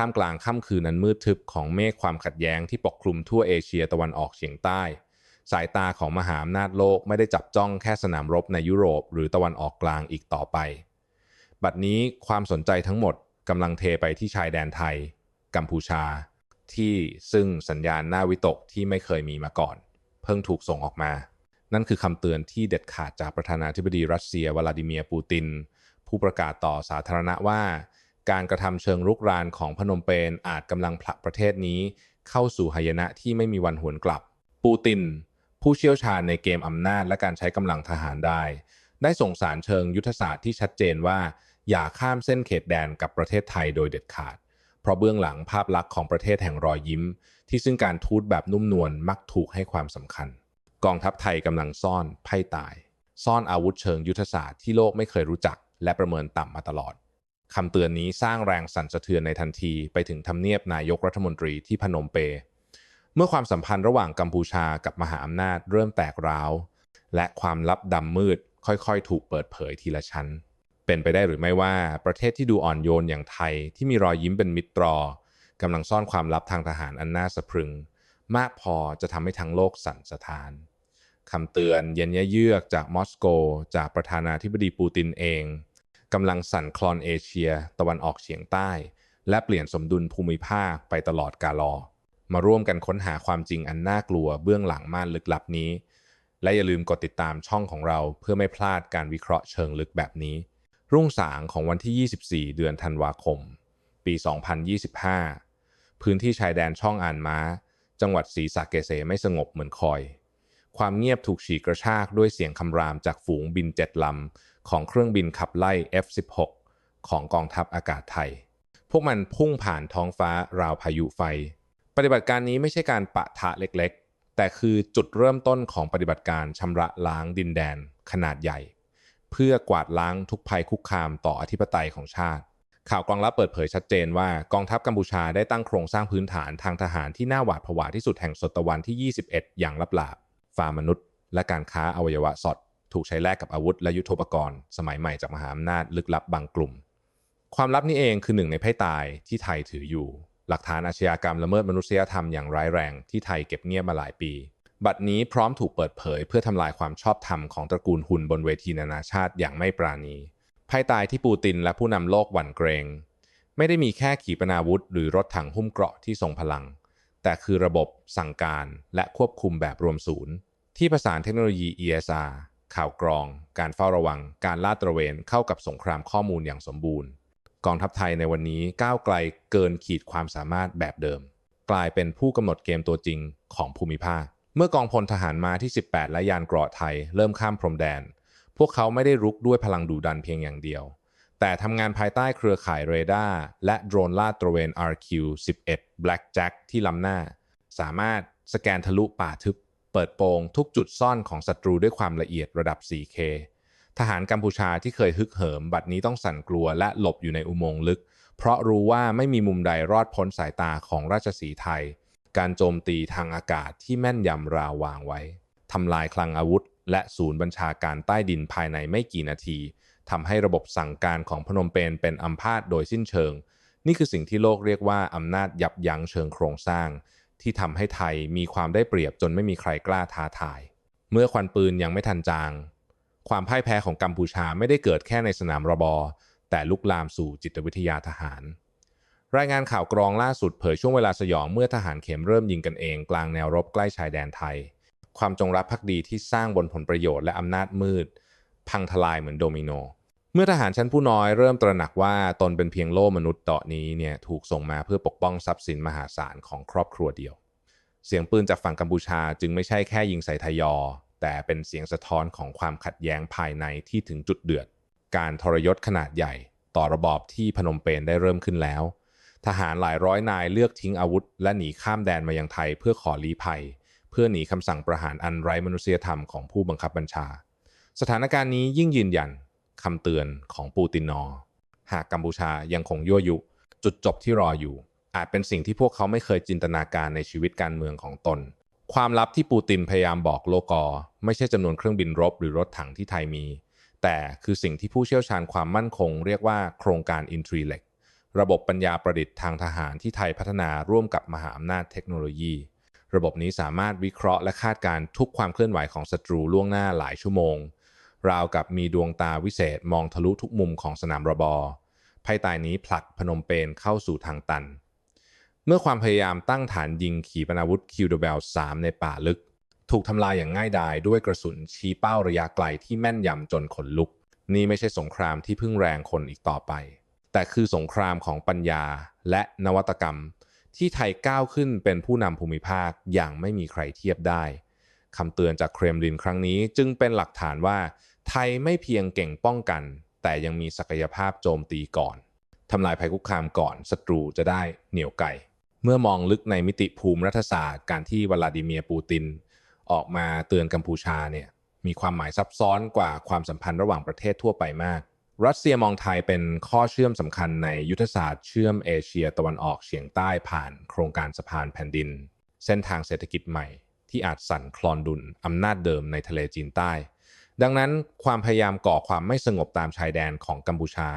ท่ามกลางค่ำคืนนั้นมืดทึบของเมฆความขัดแย้งที่ปกคลุมทั่วเอเชียตะวันออกเฉียงใต้ สายตาของมหาอำนาจโลกไม่ได้จับจ้องแค่สนามรบในยุโรป หรือตะวันออกกลางอีกต่อไป บัดนี้ความสนใจทั้งหมดกำลังเทไปที่ชายแดนไทย กัมพูชา ที่ซึ่งสัญญาณหน่าวิตกที่ไม่เคยมีมาก่อน เพิ่งถูกส่งออกมา นั่นคือคำเตือนที่เด็ดขาดจากประธานาธิบดีรัสเซียวลาดิเมียร์ปูติน ผู้ประกาศต่อสาธารณะว่า การกระทำเชิงรุกรานของพนมเปญอาจกำลังผลักประเทศนี้เข้าสู่หายนะที่ไม่มีวันหวนกลับ ปูติน ผู้เชี่ยวชาญในเกมอำนาจและการใช้กำลังทหารได้ ได้ส่งสารเชิงยุทธศาสตร์ที่ชัดเจนว่า อย่าข้ามเส้นเขตแดนกับประเทศไทยโดยเด็ดขาด เพราะเบื้องหลังภาพลักษณ์ของประเทศแห่งรอยยิ้ม ที่ซึ่งการทูตแบบนุ่มนวลมักถูกให้ความสำคัญ กองทัพไทยกำลังซ่อนไพ่ตาย ซ่อนอาวุธเชิงยุทธศาสตร์ที่โลกไม่เคยรู้จัก และประเมินต่ำมาตลอด คำเตือนนี้สร้างแรงสั่นสะเทือนในทันทีไปถึงทำเนียบนายกรัฐมนตรีที่พนมเปญเมื่อความสัมพันธ์ระหว่างกัมพูชากับมหาอำนาจเริ่มแตกร้าว และความลับดำมืดค่อยๆ ถูกเปิดเผยทีละชั้น เป็นไปได้หรือไม่ว่าประเทศที่ดูอ่อนโยนอย่างไทยที่มีรอยยิ้มเป็นมิตรกำลังซ่อนความลับทางทหารอันน่าสะพรึง มากพอจะทำให้ทั้งโลกสั่นสะท้านคำเตือนเย็นเยือกจากมอสโก จากประธานาธิบดีปูตินเอง กำลังสั่นคลอนเอเชีย ตะวันออกเฉียงใต้ และเปลี่ยนสมดุลภูมิภาคไปตลอดกาลอ มาร่วมกันค้นหาความจริงอันน่ากลัวเบื้องหลังม่านลึกลับนี้ และอย่าลืมกดติดตามช่องของเราเพื่อไม่พลาดการวิเคราะห์เชิงลึกแบบนี้ รุ่งสางของวันที่ 24 เดือนธันวาคม ปี 2025 พื้นที่ชายแดนช่องอานม้า จังหวัดศรีสะเกษไม่สงบเหมือนคอยความเงียบถูกฉีกกระชากด้วยเสียงคำรามจากฝูงบินเจ็ดลำ ของเครื่องบินขับไล่ F-16 ของกองทัพอากาศไทย พวกมันพุ่งผ่านท้องฟ้าราวพายุไฟ ปฏิบัติการนี้ไม่ใช่การปะทะเล็กๆ แต่คือจุดเริ่มต้นของปฏิบัติการชำระล้างดินแดนขนาดใหญ่ เพื่อกวาดล้างทุกภัยคุกคามต่ออธิปไตยของชาติ ข่าวกองลับเปิดเผยชัดเจนว่ากองทัพกัมพูชาได้ตั้งโครงสร้างพื้นฐานทางทหารที่น่าหวาดผวาที่สุดแห่งศตวรรษที่ 21 อย่างลับหลาฟามนุษย์ และการค้าอวัยวะสด ถูกใช้แลกกับอาวุธและยุทโธปกรณ์ สมัยใหม่จากมหาอำนาจลึกลับบางกลุ่ม ความลับนี้เองคือหนึ่งในไพ่ตายที่ไทยถืออยู่ หลักฐานอาชญากรรมละเมิดมนุษยธรรมอย่างร้ายแรงที่ไทยเก็บเงียบมาหลายปี บัดนี้พร้อมถูกเปิดเผย เพื่อทำลายความชอบธรรมของตระกูลหุ่นบนเวทีนานาชาติอย่างไม่ปราณีไพ่ตายที่ปูตินและผู้นำโลกหวั่นเกรง ไม่ได้มีแค่ขีปนาวุธ หรือรถถังหุ้มเกราะที่ทรงพลัง แต่คือระบบสั่งการและควบคุมแบบรวมศูนย์ ที่ผสานเทคโนโลยี ESR ข่าวกรอง การเฝ้าระวัง การลาดตระเวนเข้ากับสงครามข้อมูลอย่างสมบูรณ์ กองทัพไทยในวันนี้ก้าวไกลเกินขีดความสามารถแบบเดิม กลายเป็นผู้กำหนดเกมตัวจริงของภูมิภาค เมื่อกองพลทหารมาที่ 18 และยานเกราะไทยเริ่มข้ามพรมแดน พวกเขาไม่ได้รุกด้วยพลังดุดันเพียงอย่างเดียว แต่ทำงานภายใต้เครือข่ายเรดาร์และโดรนลาดตระเวน RQ-11 Blackjack ที่ล้ำหน้า สามารถสแกนทะลุป่าทึบ เปิดโปงทุกจุดซ่อนของศัตรูด้วยความละเอียดระดับ 4K ทหารกัมพูชาที่เคยฮึกเหิม บัดนี้ต้องสั่นกลัวและหลบอยู่ในอุโมงค์ลึก เพราะรู้ว่าไม่มีมุมใดรอดพ้นสายตาของราชสีไทย การโจมตีทางอากาศที่แม่นยำราววางไว้ทำลายคลังอาวุธ และศูนย์บัญชาการใต้ดินภายในไม่กี่นาทีทำให้ระบบสั่งการของพนมเปญเป็นอัมพาตโดยสิ้นเชิง นี่คือสิ่งที่โลกเรียกว่าอำนาจยับยั้งเชิงโครงสร้าง ที่ทำให้ไทยมีความได้เปรียบจนไม่มีใครกล้าท้าทาย เมื่อควันปืนยังไม่ทันจาง ความพ่ายแพ้ของกัมพูชาไม่ได้เกิดแค่ในสนามรบแต่ลุกลามสู่จิตวิทยาทหาร รายงานข่าวกรองล่าสุดเผยช่วงเวลาสยองเมื่อทหารเข็มเริ่มยิงกันเองกลางแนวรบใกล้ชายแดนไทย ความจงรักภักดีที่สร้างบนผลประโยชน์และอำนาจมืด พังทลายเหมือนโดมิโน เมื่อทหารชั้นผู้น้อยเริ่มตระหนักว่าตนเป็นเพียงโล่มนุษย์ต่อนี้เนี่ยถูกส่งมาเพื่อปกป้องทรัพย์สินมหาศาลของครอบครัวเดียว เสียงปืนจากฝั่งกัมพูชาจึงไม่ใช่แค่ยิงใส่ทยอ แต่เป็นเสียงสะท้อนของความขัดแย้งภายในที่ถึงจุดเดือด การทรยศขนาดใหญ่ ต่อระบอบที่พนมเปญได้เริ่มขึ้นแล้ว ทหารหลายร้อยนายเลือกทิ้งอาวุธ และหนีข้ามแดนมายังไทยเพื่อขอลี้ภัย เพื่อหนีคำสั่งประหารอันไร้มนุษยธรรมของผู้บังคับบัญชา สถานการณ์นี้ยิ่งยืนยัน คำเตือนของปูตินนอ หากกัมพูชายังคงยั่วยุ จุดจบที่รออยู่ อาจเป็นสิ่งที่พวกเขาไม่เคยจินตนาการในชีวิตการเมืองของตน ความลับที่ปูตินพยายามบอกโลกอ ไม่ใช่จำนวนเครื่องบินรบหรือรถถังที่ไทยมี แต่คือสิ่งที่ผู้เชี่ยวชาญความมั่นคง เรียกว่าโครงการอินทรีเล็กระบบปัญญาประดิษฐ์ทางทหารที่ไทยพัฒนาร่วมกับมหาอำนาจเทคโนโลยี ระบบนี้สามารถวิเคราะห์และคาดการณ์ทุกความเคลื่อนไหวของศัตรูล่วงหน้าหลายชั่วโมง ราวกับมีดวงตาวิเศษมองทะลุทุกมุมของสนามระบอภัยใตายนี้ผลักพนมเปญเข้าสู่ทางตัน เมื่อความพยายามตั้งฐานยิงขีปนาวุธคิวเดเบล3ในป่าลึก ถูกทำลายอย่างง่ายดายด้วยกระสุนชี้เป้าระยะไกลที่แม่นยำจนขนลุก นี่ไม่ใช่สงครามที่พึ่งแรงคนอีกต่อไป แต่คือสงครามของปัญญาและนวัตกรรม ที่ไทยก้าวขึ้นเป็นผู้นำภูมิภาคอย่างไม่มีใครเทียบได้คำเตือนจากเครมลินครั้งนี้จึงเป็นหลักฐานว่า ไทยไม่เพียงเก่งป้องกัน แต่ยังมีศักยภาพโจมตีก่อนทำลายภัยคุกคามก่อนศัตรูจะได้เหนียวไกลเมื่อมองลึกในมิติภูมิรัฐศาสตร์การที่วลาดิเมียร์ปูติน ออกมาเตือนกัมพูชาเนี่ยมีความหมายซับซ้อนกว่าความสัมพันธ์ระหว่างประเทศทั่วไปมาก รัสเซียมองไทยเป็นข้อเชื่อมสำคัญในยุทธศาสตร์เชื่อมเอเชียตะวันออกเฉียงใต้ผ่านโครงการสะพานแผ่นดิน เส้นทางเศรษฐกิจใหม่ที่อาจสั่นคลอนดุลอำนาจเดิมในทะเลจีนใต้ ดังนั้นความพยายามก่อความไม่สงบตามชายแดนของกัมพูชา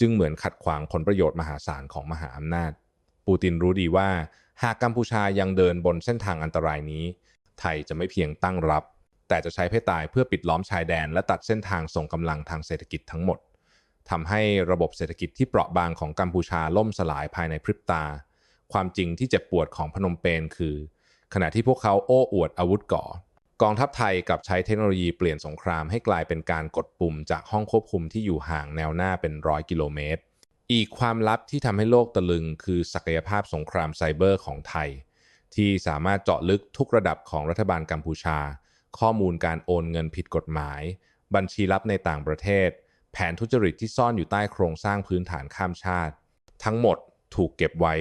จึงเหมือนขัดขวางผลประโยชน์มหาศาลของมหาอำนาจ ปูตินรู้ดีว่า หากกัมพูชายังเดินบนเส้นทางอันตรายนี้ ไทยจะไม่เพียงตั้งรับ แต่จะใช้เพตายเพื่อปิดล้อมชายแดน และตัดเส้นทางส่งกำลังทางเศรษฐกิจทั้งหมดทำให้ระบบเศรษฐกิจที่เปราะบางของกัมพูชาล่มสลายภายในพริบตา ความจริงที่เจ็บปวดของพนมเปญคือ ขณะที่พวกเขาโอ้อวดอาวุธก่อ กองทัพไทยกับใช้เทคโนโลยีเปลี่ยนสงครามให้กลายเป็นการกดปุ่มจากห้องควบคุมที่อยู่ห่างแนวหน้าเป็นร้อยกิโลเมตร อีกความลับที่ทำให้โลกตะลึง คือศักยภาพสงครามไซเบอร์ของไทย ที่สามารถเจาะลึกทุกระดับของรัฐบาลกัมพูชา ข้อมูลการโอนเงินผิดกฎหมาย บัญชีลับในต่างประเทศ แผนทุจริตที่ซ่อนอยู่ใต้โครงสร้างพื้นฐานข้ามชาติ ทั้งหมดถูกเก็บไว้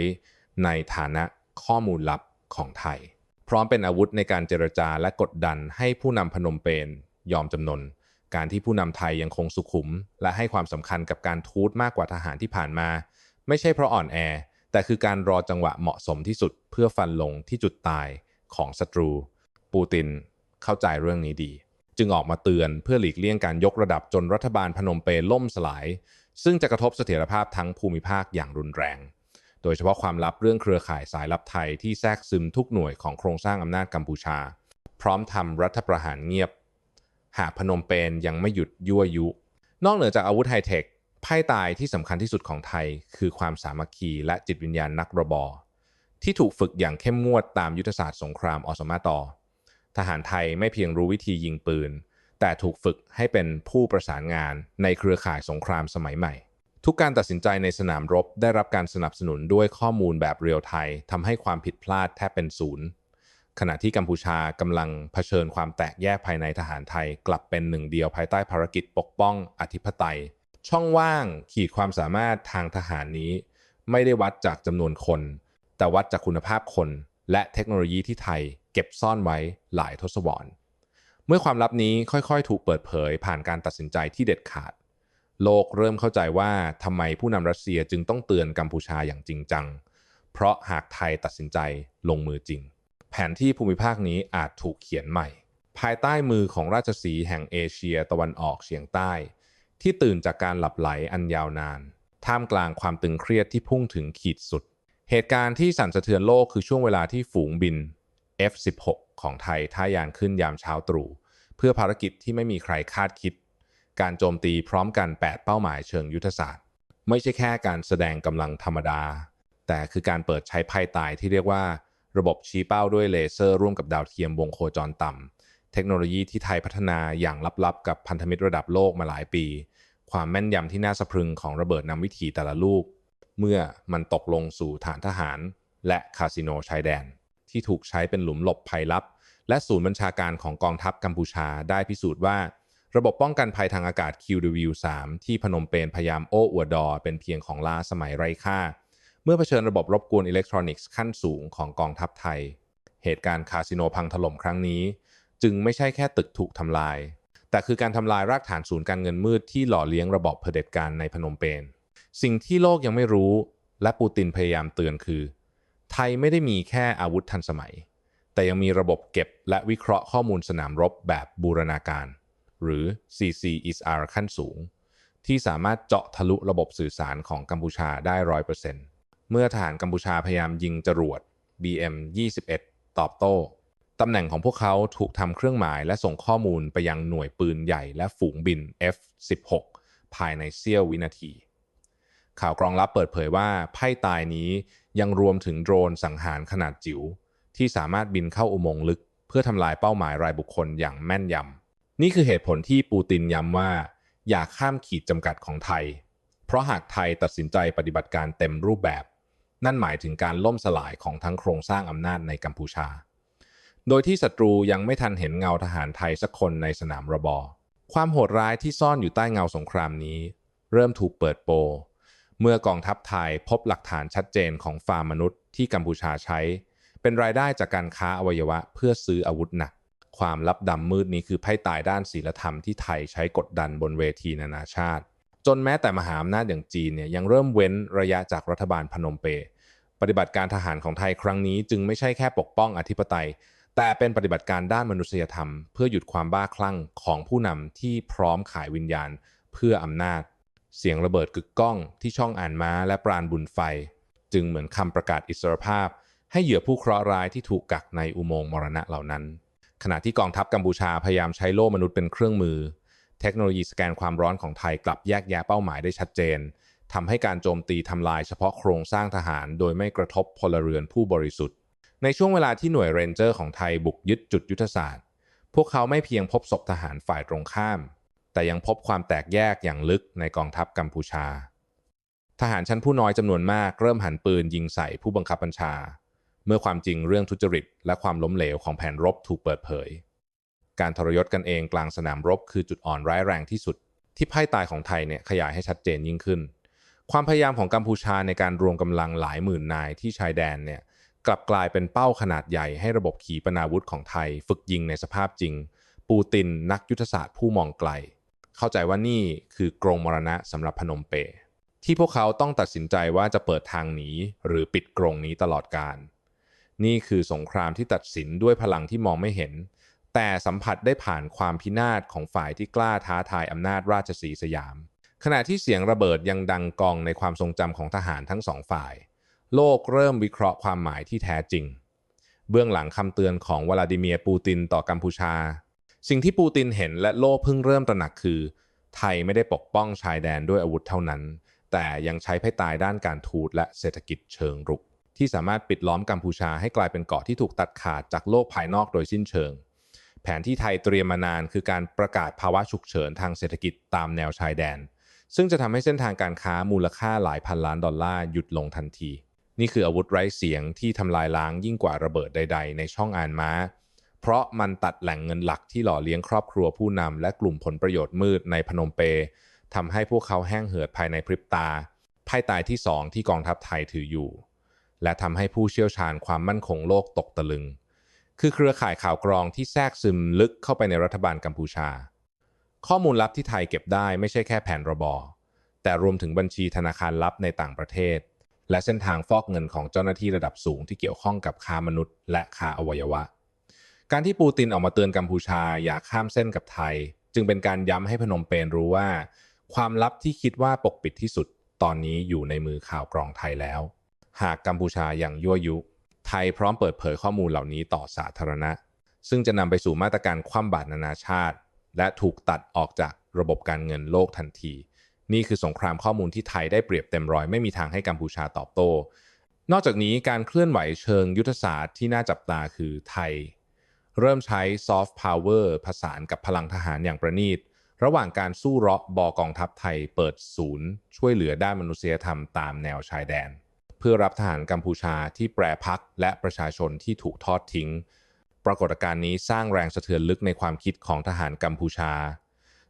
ในฐานะข้อมูลลับของไทย พร้อมเป็นอาวุธในการเจรจาและกดดันให้ผู้นำพนมเปญยอมจำนน การที่ผู้นำไทยยังคงสุขุม และให้ความสำคัญกับการทูตมากกว่าทหารที่ผ่านมา ไม่ใช่เพราะอ่อนแอ แต่คือการรอจังหวะเหมาะสมที่สุดเพื่อฟันลงที่จุดตายของศัตรู ปูตินเข้าใจเรื่องนี้ดี จึงออกมาเตือนเพื่อหลีกเลี่ยงการยกระดับจนรัฐบาลพนมเปญล่มสลาย ซึ่งจะกระทบเสถียรภาพทั้งภูมิภาคอย่างรุนแรง ดยเฉพาะความลับเรื่องเครือข่ายสายลับไทยที่แทรกซึมทุกหน่วยของโครงสร้างอำนาจกัมพูชา พร้อมทำรัฐประหารเงียบ หากพนมเปญยังไม่หยุดยั่วยุ นอกเหนือจากอาวุธไฮเทคไพ่ตายที่สำคัญที่สุดของไทย คือความสามัคคีและจิตวิญญาณนักระบอ ที่ถูกฝึกอย่างเข้มงวดตามยุทธศาสตร์สงครามอสมาตอทหารไทยไม่เพียงรู้วิธียิงปืน แต่ถูกฝึกให้เป็นผู้ประสานงานในเครือข่ายสงครามสมัยใหม่ ทุกการตัดสินใจในสนามรบได้รับการสนับสนุนด้วยข้อมูลแบบเรียลไทม์ทำให้ความผิดพลาดแทบเป็นศูนย์ขณะที่กัมพูชากำลังเผชิญความแตกแยกภายในทหารไทย กลับเป็นหนึ่งเดียวภายใต้ภารกิจปกป้องอธิปไตย ช่องว่างขีดความสามารถทางทหารนี้ ไม่ได้วัดจากจำนวนคน แต่วัดจากคุณภาพคน และเทคโนโลยีที่ไทย เก็บซ่อนไว้หลายทศวรรษ เมื่อความลับนี้ค่อยๆ ถูกเปิดเผยผ่านการตัดสินใจที่เด็ดขาด โลกเริ่มเข้าใจว่าทำไมผู้นำรัสเซียจึงต้องเตือนกัมพูชาอย่างจริงจัง เพราะหากไทยตัดสินใจลงมือจริง แผนที่ภูมิภาคนี้อาจถูกเขียนใหม่ ภายใต้มือของราชสีห์แห่งเอเชียตะวันออกเฉียงใต้ ที่ตื่นจากการหลับไหลอันยาวนาน ท่ามกลางความตึงเครียดที่พุ่งถึงขีดสุด เหตุการณ์ที่สั่นสะเทือนโลกคือช่วงเวลาที่ฝูงบิน F-16 ของไทยท่ายานขึ้นยามเช้าตรู่เพื่อภารกิจที่ไม่มีใครคาดคิด การโจมตีพร้อมกัน 8 เป้าหมายเชิงยุทธศาสตร์ ไม่ใช่แค่การแสดงกำลังธรรมดา แต่คือการเปิดใช้ไพ่ตายที่เรียกว่า ระบบชี้เป้าด้วยเลเซอร์ร่วมกับดาวเทียมวงโคจรต่ำเทคโนโลยีที่ไทยพัฒนาอย่างลับๆ กับพันธมิตรระดับโลกมาหลายปี ความแม่นยำที่น่าสะพรึงของระเบิดนำวิถีแต่ละลูก เมื่อมันตกลงสู่ฐานทหาร และคาสิโนชายแดน ที่ถูกใช้เป็นหลุมหลบภัยลับและศูนย์บัญชาการของกองทัพกัมพูชาได้พิสูจน์ว่า ระบบป้องกันภัยทางอากาศ QW3 ที่พนมเปญพยายามโอ้อวดดอ เป็นเพียงของล้าสมัยไร้ค่า เมื่อเผชิญระบบรบกวนอิเล็กทรอนิกส์ขั้นสูงของกองทัพไทย เหตุการณ์คาสิโนพังถล่มครั้งนี้ จึงไม่ใช่แค่ตึกถูกทำลาย แต่คือการทำลายรากฐานศูนย์การเงินมืดที่หล่อเลี้ยงระบบเผด็จการในพนมเปญสิ่งที่โลกยังไม่รู้ และปูตินพยายามเตือนคือ ไทยไม่ได้มีแค่อาวุธทันสมัย แต่ยังมีระบบเก็บและวิเคราะห์ข้อมูลสนามรบแบบบูรณาการ หรือ CCSR ขั้นสูง ที่สามารถเจาะทะลุระบบสื่อสารของกัมพูชาได้ร้อยเปอร์เซ็นต์เมื่อทหารกัมพูชาพยายามยิงจรวด BM-21 ตอบโต้ตำแหน่งของพวกเขาถูกทำเครื่องหมายและส่งข้อมูลไปยังหน่วยปืนใหญ่และฝูงบิน F-16 ภายในเสี้ยววินาที ข่าวกรองลับเปิดเผยว่าไพ่ตายนี้ยังรวมถึงโดรนสังหารขนาดจิ๋วที่สามารถบินเข้าอุโมงค์ลึก เพื่อทำลายเป้าหมายรายบุคคลอย่างแม่นยำ นี่คือเหตุผลที่ปูตินย้ำว่า อย่าข้ามขีดจำกัดของไทย เพราะหากไทยตัดสินใจปฏิบัติการเต็มรูปแบบ นั่นหมายถึงการล่มสลายของทั้งโครงสร้างอำนาจในกัมพูชา โดยที่ศัตรูยังไม่ทันเห็นเงาทหารไทยสักคนในสนามระบอ ความโหดร้ายที่ซ่อนอยู่ใต้เงาสงครามนี้ เริ่มถูกเปิดโปเมื่อกองทัพไทยพบหลักฐานชัดเจนของฟาร์มมนุษย์ที่กัมพูชาใช้ เป็นรายได้จากการค้าอวัยวะเพื่อซื้ออาวุธหนัก ความลับดำมืดนี้คือไพ่ตายด้านศีลธรรมที่ไทยใช้กดดันบนเวทีนานาชาติ จนแม้แต่มหาอำนาจอย่างจีนเนี่ยยังเริ่มเว้นระยะจากรัฐบาลพนมเปญปฏิบัติการทหารของไทยครั้งนี้จึงไม่ใช่แค่ปกป้องอธิปไตย แต่เป็นปฏิบัติการด้านมนุษยธรรม เพื่อหยุดความบ้าคลั่งของผู้นำที่พร้อมขายวิญญาณ เพื่ออำนาจ เสียงระเบิดกึกก้องที่ช่องอ่านม้าและปราณบุญไฟ จึงเหมือนคำประกาศอิสรภาพ ให้เหยื่อผู้เคราะห์ร้ายที่ถูกกักในอุโมงค์มรณะเหล่านั้น ขณะที่กองทัพกัมพูชาพยายามใช้โล่มนุษย์เป็นเครื่องมือ เทคโนโลยีสแกนความร้อนของไทยกลับแยกแยะเป้าหมายได้ชัดเจนทำให้การโจมตีทำลายเฉพาะโครงสร้างทหาร โดยไม่กระทบพลเรือนผู้บริสุทธิ์ ในช่วงเวลาที่หน่วยเรนเจอร์ของไทยบุกยึดจุดยุทธศาสตร์ พวกเขาไม่เพียงพบศพทหารฝ่ายตรงข้าม แต่ยังพบความแตกแยกอย่างลึกในกองทัพกัมพูชา ทหารชั้นผู้น้อยจำนวนมากเริ่มหันปืนยิงใส่ผู้บังคับบัญชา เมื่อความจริงเรื่องทุจริต และความล้มเหลวของแผนรบถูกเปิดเผย การทรยศกันเองกลางสนามรบคือจุดอ่อนร้ายแรงที่สุด ที่ไพ่ตายของไทยเนี่ยขยายให้ชัดเจนยิ่งขึ้น ความพยายามของกัมพูชาในการรวมกำลังหลายหมื่นนายที่ชายแดนเนี่ยกลับกลายเป็นเป้าขนาดใหญ่ให้ระบบขีปนาวุธของไทย ฝึกยิงในสภาพจริง ปูตินนักยุทธศาสตร์ผู้มองไกล เข้าใจว่านี่คือกรงมรณะสำหรับพนมเปญที่พวกเขาต้องตัดสินใจว่าจะเปิดทางหนีหรือปิดกรงนี้ตลอดการ นี่คือสงครามที่ตัดสินด้วยพลังที่มองไม่เห็น แต่สัมผัสได้ผ่านความพินาศของฝ่ายที่กล้าท้าทายอำนาจราชสีสยาม ขณะที่เสียงระเบิดยังดังกองในความทรงจำของทหารทั้งสองฝ่าย โลกเริ่มวิเคราะห์ความหมายที่แท้จริง เบื้องหลังคำเตือนของวลาดิเมียร์ปูตินต่อกัมพูชา สิ่งที่ปูตินเห็นและโลกเพิ่งเริ่มตระหนักคือ ไทยไม่ได้ปกป้องชายแดนด้วยอาวุธเท่านั้น แต่ยังใช้ไพ่ตายด้านการทูตและเศรษฐกิจเชิงรุก ที่สามารถปิดล้อมกัมพูชาให้กลายเป็นเกาะที่ถูกตัดขาดจากโลกภายนอกโดยสิ้นเชิง แผนที่ไทยเตรียมมานานคือการประกาศภาวะฉุกเฉินทางเศรษฐกิจตามแนวชายแดน ซึ่งจะทำให้เส้นทางการค้ามูลค่าหลายพันล้านดอลลาร์หยุดลงทันที นี่คืออาวุธไร้เสียงที่ทำลายล้างยิ่งกว่าระเบิดใด ๆ ในช่องอ่านม้า เพราะมันตัดแหล่งเงินหลักที่หล่อเลี้ยงครอบครัวผู้นำและกลุ่มผลประโยชน์มืดในพนมเปญทำให้พวกเขาแห้งเหือดภายในพริบตาไพ่ตายที่สองที่กองทัพไทยถืออยู่ และทำให้ผู้เชี่ยวชาญความมั่นคงโลกตกตะลึง คือเครือข่ายข่าวกรองที่แทรกซึมลึกเข้าไปในรัฐบาลกัมพูชา ข้อมูลลับที่ไทยเก็บได้ไม่ใช่แค่แผนระบอ แต่รวมถึงบัญชีธนาคารลับในต่างประเทศ และเส้นทางฟอกเงินของเจ้าหน้าที่ระดับสูงที่เกี่ยวข้องกับค้ามนุษย์ และค้าอวัยวะ การที่ปูตินออกมาเตือนกัมพูชาอย่าข้ามเส้นกับไทย จึงเป็นการย้ำให้พนมเปญรู้ว่า ความลับที่คิดว่าปกปิดที่สุด ตอนนี้อยู่ในมือข่าวกรองไทยแล้ว หากกัมพูชายังยั่วยุ ไทยพร้อมเปิดเผยข้อมูลเหล่านี้ต่อสาธารณะ ซึ่งจะนำไปสู่มาตรการคว่ำบาตรนานาชาติ และถูกตัดออกจากระบบการเงินโลกทันที นี่คือสงครามข้อมูลที่ไทยได้เปรียบเต็มร้อยไม่มีทางให้กัมพูชาตอบโต้ นอกจากนี้การเคลื่อนไหวเชิงยุทธศาสตร์ที่น่าจับตาคือไทย เริ่มใช้ซอฟต์พาวเวอร์ผสานกับพลังทหารอย่างประณีตระหว่างการสู้เราะบอกองทัพไทยเปิดศูนย์ ช่วยเหลือด้านมนุษยธรรมตามแนวชายแดน เพื่อรับทหารกัมพูชาที่แปรพักและประชาชนที่ถูกทอดทิ้ง ปรากฏการณ์นี้สร้างแรงสะเทือนลึกในความคิดของทหารกัมพูชา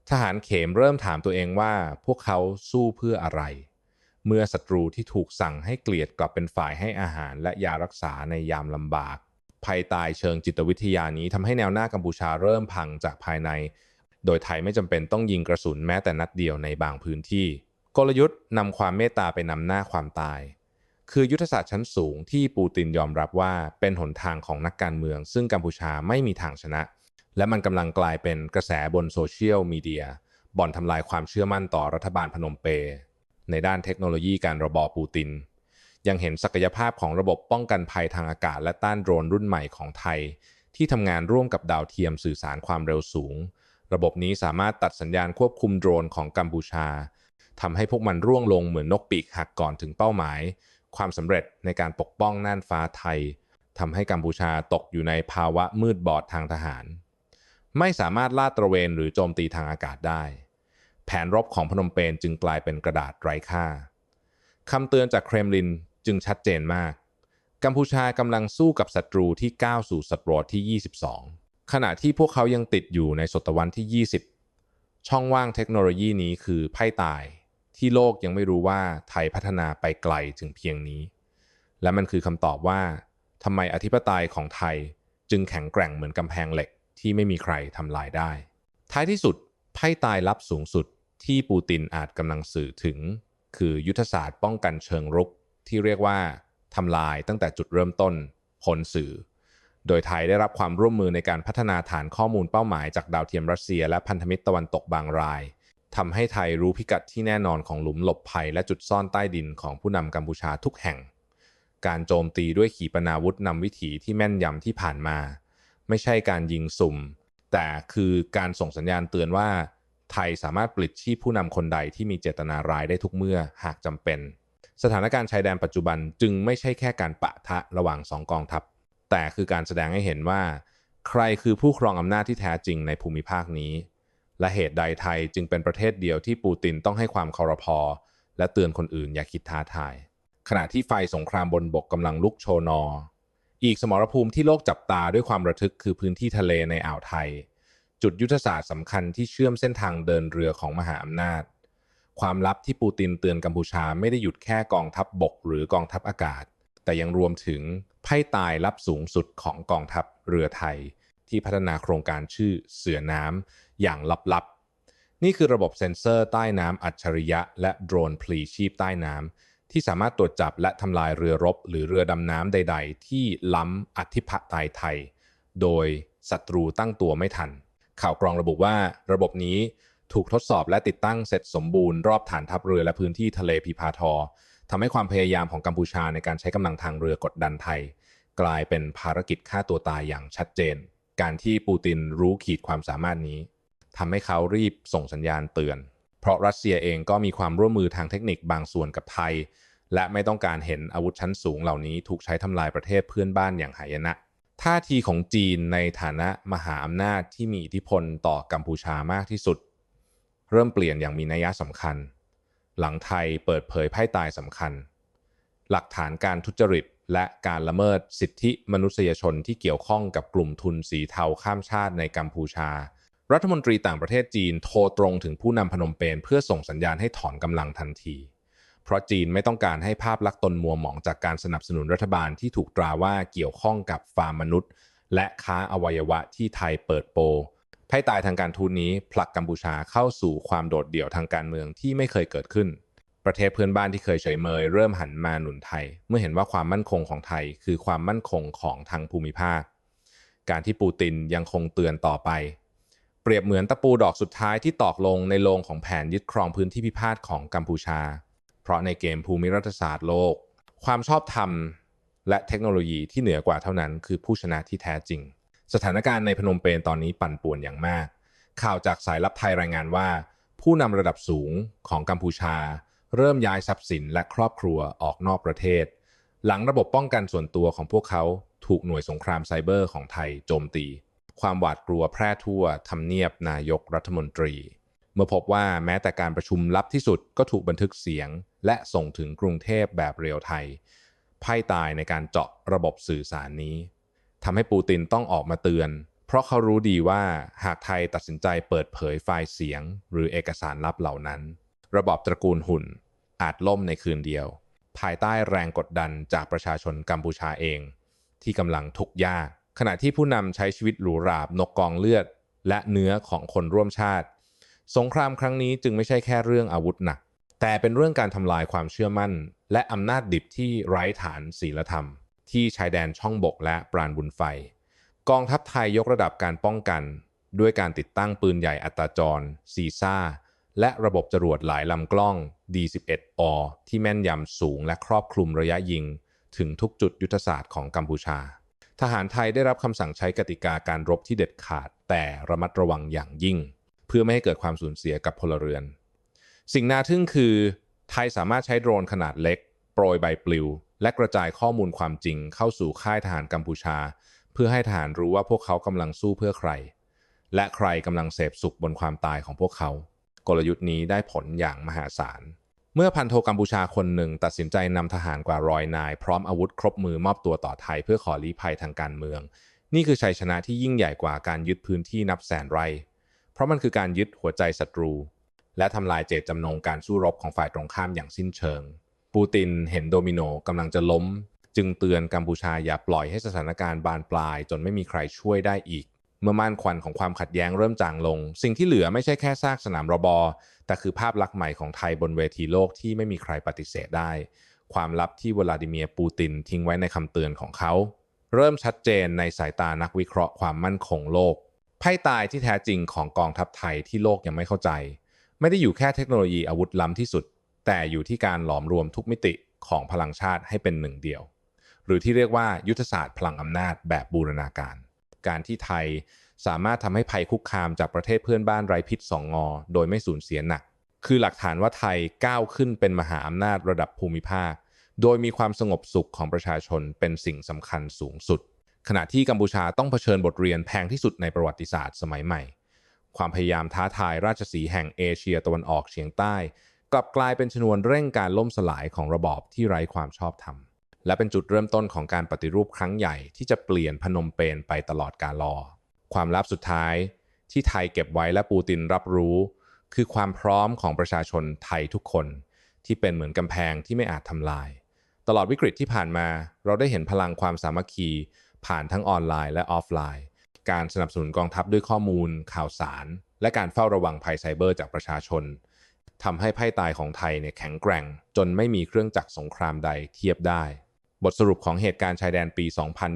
ทหารเขมเริ่มถามตัวเองว่าพวกเขาสู้เพื่ออะไร เมื่อศัตรูที่ถูกสั่งให้เกลียดกลับเป็นฝ่ายให้อาหารและยารักษาในยามลำบาก ภัยตายเชิงจิตวิทยานี้ทำให้แนวหน้ากัมพูชาเริ่มพังจากภายใน โดยไทยไม่จำเป็นต้องยิงกระสุนแม้แต่นัดเดียวในบางพื้นที่ กลยุทธ์นำความเมตตาไปนำหน้าความตาย คือยุทธศาสตร์ชั้นสูงที่ปูตินยอมรับว่าเป็นหนทางของนักการเมือง ซึ่งกัมพูชาไม่มีทางชนะ และมันกำลังกลายเป็นกระแสบนโซเชียลมีเดียบ่อนทำลายความเชื่อมั่นต่อรัฐบาลพนมเปญในด้านเทคโนโลยีการระบอบปูติน ยังเห็นศักยภาพของระบบป้องกันภัยทางอากาศ และต้านโดรนรุ่นใหม่ของไทย ที่ทำงานร่วมกับดาวเทียมสื่อสารความเร็วสูง ระบบนี้สามารถตัดสัญญาณควบคุมโดรนของกัมพูชาทำให้พวกมันร่วงลงเหมือนนกปีกหักก่อนถึงเป้าหมาย ความสำเร็จในการปกป้องน่านฟ้าไทยทำให้กัมพูชาตกอยู่ในภาวะมืดบอดทางทหาร ไม่สามารถลาดตระเวนหรือโจมตีทางอากาศได้ แผนรบของพนมเปญจึงกลายเป็นกระดาษไร้ค่าคำเตือนจากเครมลินจึงชัดเจนมาก กัมพูชากำลังสู้กับศัตรูที่ก้าวสู่ศตวรรษที่ 22 ขณะที่พวกเขายังติดอยู่ในศตวรรษที่ 20 ช่องว่างเทคโนโลยีนี้คือไพ่ตาย ที่โลกยังไม่รู้ว่าไทยพัฒนาไปไกลถึงเพียงนี้ และมันคือคำตอบว่าทำไมอธิปไตยของไทยจึงแข็งแกร่งเหมือนกำแพงเหล็กที่ไม่มีใครทำลายได้ ท้ายที่สุดไพ่ตายลับสูงสุดที่ปูตินอาจกำลังสื่อถึง คือยุทธศาสตร์ป้องกันเชิงรุกที่เรียกว่าทำลายตั้งแต่จุดเริ่มต้นพ้นสื่อ โดยไทยได้รับความร่วมมือในการพัฒนาฐานข้อมูลเป้าหมายจากดาวเทียมรัสเซีย และพันธมิตรตะวันตกบางราย ทำให้ไทยรู้พิกัดที่แน่นอนของหลุมหลบภัยและจุดซ่อนใต้ดินของผู้นำกัมพูชาทุกแห่ง การโจมตีด้วยขีปนาวุธนำวิถีที่แม่นยำที่ผ่านมา ไม่ใช่การยิงสุ่ม แต่คือการส่งสัญญาณเตือนว่า ไทยสามารถปลิดชีพผู้นำคนใดที่มีเจตนาร้ายได้ทุกเมื่อหากจำเป็น สถานการณ์ชายแดนปัจจุบันจึงไม่ใช่แค่การปะทะระหว่างสองกองทัพ แต่คือการแสดงให้เห็นว่า ใครคือผู้ครองอำนาจที่แท้จริงในภูมิภาคนี้ และเหตุใดไทยจึงเป็นประเทศเดียวที่ปูตินต้องให้ความเคารพและเตือนคนอื่นอย่าคิดท้าทาย ขณะที่ไฟสงครามบนบกกำลังลุกโชนอ อีกสมรภูมิที่โลกจับตาด้วยความระทึกคือพื้นที่ทะเลในอ่าวไทย จุดยุทธศาสตร์สำคัญที่เชื่อมเส้นทางเดินเรือของมหาอำนาจ ความลับที่ปูตินเตือนกัมพูชาไม่ได้หยุดแค่กองทัพบบกหรือกองทัพอากาศ แต่ยังรวมถึงไพ่ตายลับสูงสุดของกองทัพเรือไทย ที่พัฒนาโครงการชื่อเสือน้ำอย่างลับๆ นี่คือระบบเซ็นเซอร์ใต้น้ำอัจฉริยะ และโดรนพลีชีพใต้น้ำที่สามารถตรวจจับและทำลายเรือรบ หรือเรือดำน้ำใด ๆ ที่ล้ำอธิปไตยไทย โดยศัตรูตั้งตัวไม่ทัน ข่าวกรองระบุว่าระบบนี้ถูกทดสอบและติดตั้งเสร็จสมบูรณ์รอบฐานทัพเรือและพื้นที่ทะเลพีพาทอทำให้ความพยายามของกัมพูชาในการใช้กำลังทางเรือกดดันไทย กลายเป็นภารกิจฆ่าตัวตายอย่างชัดเจน การที่ปูตินรู้ขีดความสามารถนี้ทำให้เขารีบส่งสัญญาณเตือน เพราะรัสเซียเองก็มีความร่วมมือทางเทคนิคบางส่วนกับไทย และไม่ต้องการเห็นอาวุธชั้นสูงเหล่านี้ถูกใช้ทำลายประเทศเพื่อนบ้านอย่างหายนะท่าทีของจีนในฐานะมหาอำนาจที่มีอิทธิพลต่อกัมพูชามากที่สุด เริ่มเปลี่ยนอย่างมีนัยสำคัญ หลังไทยเปิดเผยไพ่ตายสำคัญ หลักฐานการทุจริต และการละเมิดสิทธิมนุษยชนที่เกี่ยวข้องกับกลุ่มทุนสีเทาข้ามชาติในกัมพูชา รัฐมนตรีต่างประเทศจีนโทรตรงถึงผู้นำพนมเปญเพื่อส่งสัญญาณให้ถอนกำลังทันที เพราะจีนไม่ต้องการให้ภาพลักษณ์ตนมัวหมองจากการสนับสนุนรัฐบาลที่ถูกตราว่าเกี่ยวข้องกับฟาร์มมนุษย์ และค้าอวัยวะที่ไทยเปิดโปไพ่ตายทางการทูตนี้ผลักกัมพูชาเข้าสู่ความโดดเดี่ยวทางการเมืองที่ไม่เคยเกิดขึ้น ประเทศเพื่อนบ้านที่เคยเฉยเมย เริ่มหันมาหนุนไทย เมื่อเห็นว่าความมั่นคงของไทย คือความมั่นคงของทางภูมิภาค การที่ปูตินยังคงเตือนต่อไป เปรียบเหมือนตะปูดอกสุดท้ายที่ตอกลงในโลงของแผนยึดครองพื้นที่พิพาทของกัมพูชา เพราะในเกมภูมิรัฐศาสตร์โลก ความชอบธรรมและเทคโนโลยีที่เหนือกว่าเท่านั้น คือผู้ชนะที่แท้จริง สถานการณ์ในพนมเปญตอนนี้ปั่นป่วนอย่างมาก ข่าวจากสายลับไทยรายงานว่า ผู้นำระดับสูงของกัมพูชา เริ่มย้ายทรัพย์สินและครอบครัวออกนอกประเทศ หลังระบบป้องกันส่วนตัวของพวกเขาถูกหน่วยสงครามไซเบอร์ของไทยโจมตี ความหวาดกลัวแพร่ทั่วทำเนียบนายกรัฐมนตรี เมื่อพบว่าแม้แต่การประชุมลับที่สุดก็ถูกบันทึกเสียง และส่งถึงกรุงเทพแบบเรียลไทยไพ่ตายในการเจาะระบบสื่อสารนี้ทำให้ปูตินต้องออกมาเตือน เพราะเขารู้ดีว่าหากไทยตัดสินใจเปิดเผยไฟล์เสียง หรือเอกสารลับเหล่านั้น ระบอบตระกูลหุ่น อาจล่มในคืนเดียว ภายใต้แรงกดดันจากประชาชนกัมพูชาเอง ที่กำลังทุกข์ยาก ขณะที่ผู้นำใช้ชีวิตหรูหราบนกกองเลือด และเนื้อของคนร่วมชาติ สงครามครั้งนี้จึงไม่ใช่แค่เรื่องอาวุธหนัก แต่เป็นเรื่องการทำลายความเชื่อมั่น และอำนาจดิบที่ไร้ฐานศีลธรรม ที่ชายแดนช่องบกและปราณบุญไฟ กองทัพไทยยกระดับการป้องกัน ด้วยการติดตั้งปืนใหญ่อัตราจรซีซ่า และระบบจรวดหลายลำกล้อง D11 อที่แม่นยำสูงและครอบคลุมระยะยิง ถึงทุกจุดยุทธศาสตร์ของกัมพูชา ทหารไทยได้รับคำสั่งใช้กติกาการรบที่เด็ดขาด แต่ระมัดระวังอย่างยิ่ง เพื่อไม่ให้เกิดความสูญเสียกับพลเรือน สิ่งน่าทึ่งคือ ไทยสามารถใช้โดรนขนาดเล็ก โปรยใบปลิว และกระจายข้อมูลความจริง เข้าสู่ค่ายทหารกัมพูชา เพื่อให้ทหารรู้ว่าพวกเขากำลังสู้เพื่อใคร และใครกำลังเสพสุขบนความตายของพวกเขา กลยุทธ์นี้ได้ผลอย่างมหาศาล เมื่อพันโทกัมพูชาคนหนึ่งตัดสินใจนำทหารกว่าร้อยนาย พร้อมอาวุธครบมือมอบตัวต่อไทยเพื่อขอลี้ภัยทางการเมือง นี่คือชัยชนะที่ยิ่งใหญ่กว่าการยึดพื้นที่นับแสนไร่ เพราะมันคือการยึดหัวใจศัตรู และทำลายเจตจำนงการสู้รบของฝ่ายตรงข้ามอย่างสิ้นเชิง ปูตินเห็นโดมิโนกำลังจะล้ม จึงเตือนกัมพูชาอย่าปล่อยให้สถานการณ์บานปลาย จนไม่มีใครช่วยได้อีก เมื่อม่านควันของความขัดแย้งเริ่มจางลง สิ่งที่เหลือไม่ใช่แค่ซากสนามรบอ แต่คือภาพลักษณ์ใหม่ของไทยบนเวทีโลกที่ไม่มีใครปฏิเสธได้ ความลับที่วลาดิเมียร์ปูตินทิ้งไว้ในคำเตือนของเขา เริ่มชัดเจนในสายตานักวิเคราะห์ความมั่นคงโลกไพ่ตายที่แท้จริงของกองทัพไทยที่โลกยังไม่เข้าใจ ไม่ได้อยู่แค่เทคโนโลยีอาวุธล้ำที่สุด แต่อยู่ที่การหลอมรวมทุกมิติของพลังชาติให้เป็นหนึ่งเดียว หรือที่เรียกว่ายุทธศาสตร์พลังอำนาจแบบบูรณาการ การที่ไทย สามารถทำให้ภัยคุกคามจากประเทศเพื่อนบ้านไร้พิษสองงอ โดยไม่สูญเสียหนัก คือหลักฐานว่าไทยก้าวขึ้นเป็นมหาอำนาจระดับภูมิภาค โดยมีความสงบสุขของประชาชนเป็นสิ่งสำคัญสูงสุด ขณะที่กัมพูชาต้องเผชิญบทเรียนแพงที่สุดในประวัติศาสตร์สมัยใหม่ ความพยายามท้าทายราชสีห์แห่งเอเชียตะวันออกเฉียงใต้ กลับกลายเป็นชนวนเร่งการล่มสลายของระบอบที่ไร้ความชอบธรรม และเป็นจุดเริ่มต้นของการปฏิรูปครั้งใหญ่ที่จะเปลี่ยนพนมเปญไปตลอดกาลอ ความลับสุดท้ายที่ไทยเก็บไว้และปูตินรับรู้ คือความพร้อมของประชาชนไทยทุกคน ที่เป็นเหมือนกำแพงที่ไม่อาจทำลาย ตลอดวิกฤตที่ผ่านมา เราได้เห็นพลังความสามัคคี ผ่านทั้งออนไลน์และออฟไลน์ การสนับสนุนกองทัพด้วยข้อมูล ข่าวสาร และการเฝ้าระวังภัยไซเบอร์จากประชาชนทำให้ไพ่ตายของไทยเนี่ยแข็งแกร่ง จนไม่มีเครื่องจักรสงครามใดเทียบได้ บทสรุปของเหตุการณ์ชายแดนปี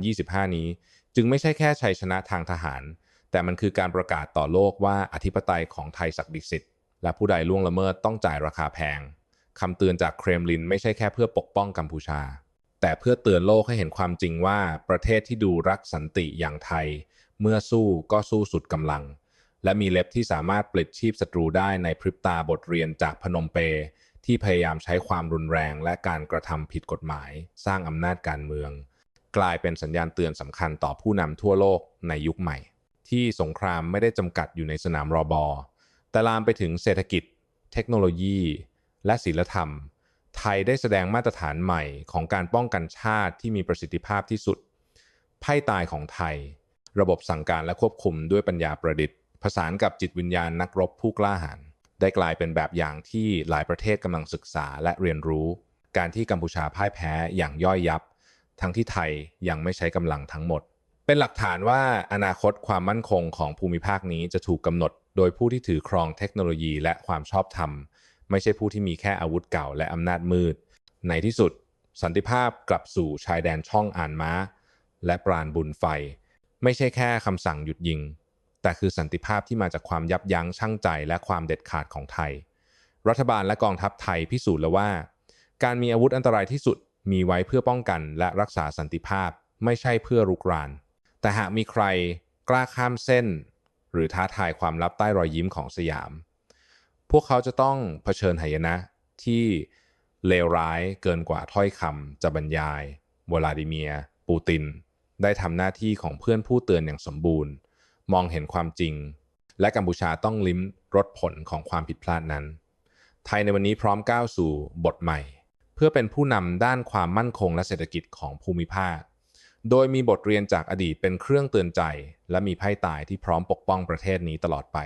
2025 นี้ จึงไม่ใช่แค่ชัยชนะทางทหาร แต่มันคือการประกาศต่อโลกว่าอธิปไตยของไทยศักดิสิทธิ์ และผู้ใดล่วงละเมิดต้องจ่ายราคาแพงคำเตือนจากเครมลินไม่ใช่แค่เพื่อปกป้องกัมพูชา แต่เพื่อเตือนโลกให้เห็นความจริงว่าประเทศที่ดูรักสันติอย่างไทย เมื่อสู้ก็สู้สุดกำลัง และมีเล็บที่สามารถปลิดชีพศัตรูได้ในพริบตาบทเรียนจากพนมเป ที่พยายามใช้ความรุนแรงและการกระทำผิดกฎหมาย สร้างอำนาจการเมือง กลายเป็นสัญญาณเตือนสำคัญต่อผู้นำทั่วโลกในยุคใหม่ ที่สงครามไม่ได้จำกัดอยู่ในสนามรอบอ แต่ลามไปถึงเศรษฐกิจ เทคโนโลยี และศีลธรรม ไทยได้แสดงมาตรฐานใหม่ของการป้องกันชาติที่มีประสิทธิภาพที่สุดไพ่ตายของไทย ระบบสั่งการและควบคุมด้วยปัญญาประดิษฐ์ผสานกับจิตวิญญาณนักรบผู้กล้าหาญ ได้กลายเป็นแบบอย่างที่หลายประเทศกำลังศึกษาและเรียนรู้ การที่กัมพูชาพ่ายแพ้อย่างย่อยยับ ทั้งที่ไทยยังไม่ใช้กำลังทั้งหมด เป็นหลักฐานว่าอนาคตความมั่นคงของภูมิภาคนี้จะถูกกำหนด โดยผู้ที่ถือครองเทคโนโลยีและความชอบธรรม ไม่ใช่ผู้ที่มีแค่อาวุธเก่าและอำนาจมืด ในที่สุด สันติภาพกลับสู่ชายแดนช่องอ่านม้า และปราณบุญไฟ ไม่ใช่แค่คำสั่งหยุดยิง แต่คือสันติภาพที่มาจากความยับยั้งชั่งใจ และความเด็ดขาดของไทย รัฐบาลและกองทัพไทยพิสูจน์แล้วว่า การมีอาวุธอันตรายที่สุดมีไว้เพื่อป้องกันและรักษาสันติภาพไม่ใช่เพื่อรุกราน แต่หากมีใครกล้าข้ามเส้น หรือท้าทายความลับใต้รอยยิ้มของสยาม พวกเขาจะต้องเผชิญหายนะที่เลวร้ายเกินกว่าถ้อยคำจะบรรยายวลาดิเมียร์ปูติน ได้ทำหน้าที่ของเพื่อนผู้เตือนอย่างสมบูรณ์ มองเห็นความจริง และกัมพูชาต้องลิ้มรสผลของความผิดพลาดนั้น ไทยในวันนี้พร้อมก้าวสู่บทใหม่ เพื่อเป็นผู้นำด้านความมั่นคงและเศรษฐกิจของภูมิภาค โดยมีบทเรียนจากอดีตเป็นเครื่องเตือนใจ และมีไพ่ตายที่พร้อมปกป้องประเทศนี้ตลอดไป